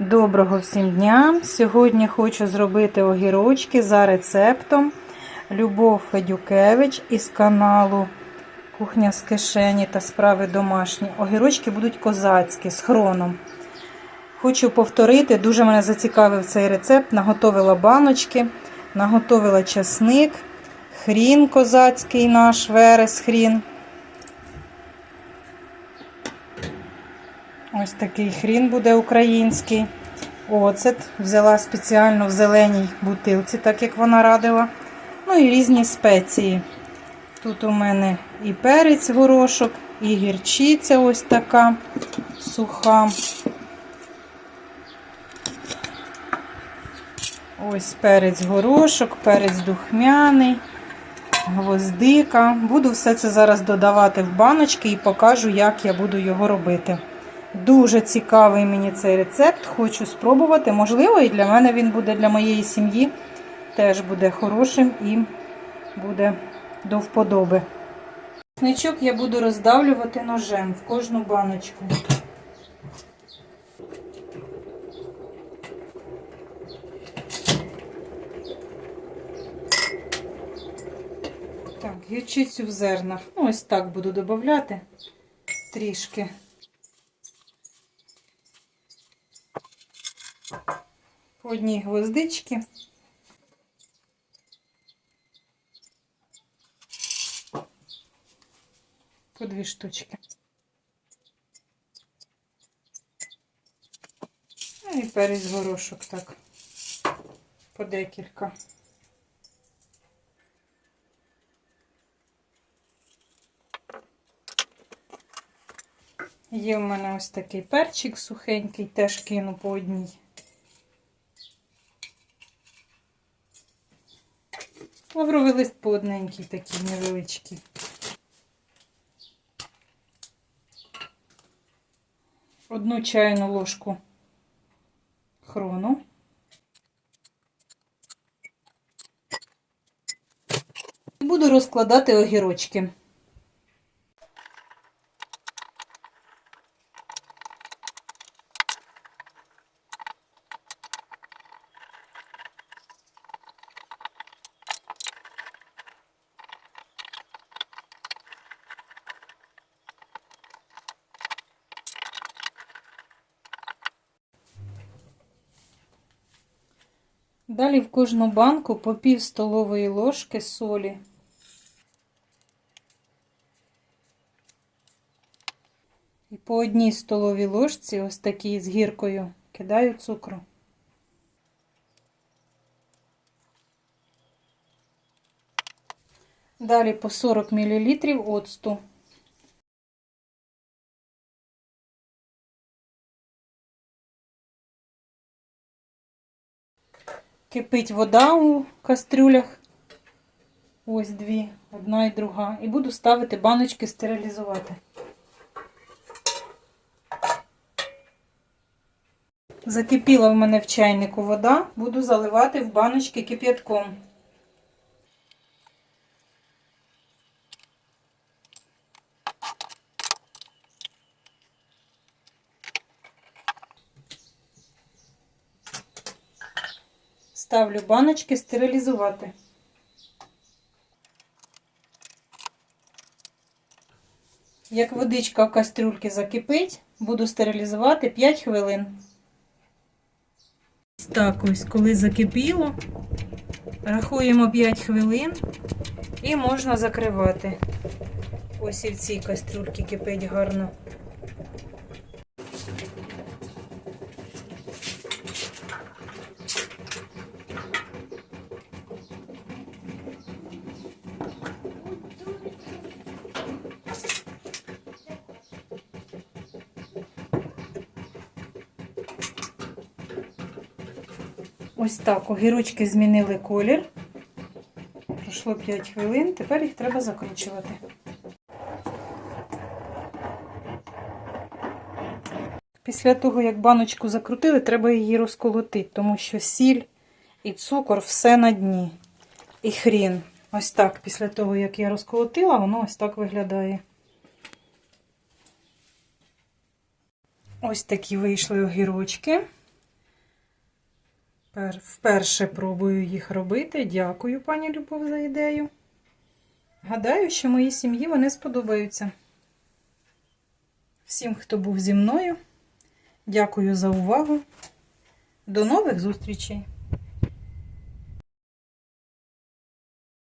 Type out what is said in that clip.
Доброго всім дня! Сьогодні хочу зробити огірочки за рецептом Любов Федюкевич із каналу Кухня з кишені та справи домашні. Огірочки будуть козацькі з хроном. Хочу повторити, дуже мене зацікавив цей рецепт. Наготовила баночки, наготовила часник, хрін козацький наш, верес хрін. Ось такий хрін буде український. Оцет взяла спеціально в зеленій бутилці, так як вона радила. Ну і різні спеції. Тут у мене і перець горошок, і гірчиця ось така суха. Ось перець горошок, перець духмяний, гвоздика. Буду все це зараз додавати в баночки і покажу, як я буду його робити. Дуже цікавий мені цей рецепт, хочу спробувати. Можливо, і для мене він буде для моєї сім'ї теж буде хорошим і буде до вподоби. Сничок я буду роздавлювати ножем в кожну баночку. Так, гірчицю в зернах. Ну, ось так буду додавати трішки. По одній гвоздички. По дві штучки. Ну і перець горошок так. По декілька. Є в мене ось такий перчик сухенький, теж кину по одній. Лавровий лист по одненький, такий невеличкий. Одну чайну ложку хрону. Буду розкладати огірочки. Далі в кожну банку по пів столової ложки солі. І по одній столовій ложці, ось такій з гіркою, кидаю цукру. Далі по 40 мл оцту. Кипить вода у кастрюлях. Ось дві, одна і друга. І буду ставити баночки стерилізувати. Закипіла в мене в чайнику вода, буду заливати в баночки кип'ятком. Ставлю баночки стерилізувати. Як водичка в кастрюльці закипить, буду стерилізувати 5 хвилин. Так ось, коли закипіло, рахуємо 5 хвилин і можна закривати. Ось і в цій кастрюльці кипить гарно. Ось так, огірочки змінили колір. Пройшло 5 хвилин, тепер їх треба закручувати. Після того, як баночку закрутили, треба її розколотити, тому що сіль і цукор все на дні. І хрін. Ось так, після того, як я розколотила, воно ось так виглядає. Ось такі вийшли огірочки. Пер- Вперше пробую їх робити. Дякую, пані Любов, за ідею. Гадаю, що моїй сім'ї вони сподобаються. Всім, хто був зі мною, дякую за увагу. До нових зустрічей!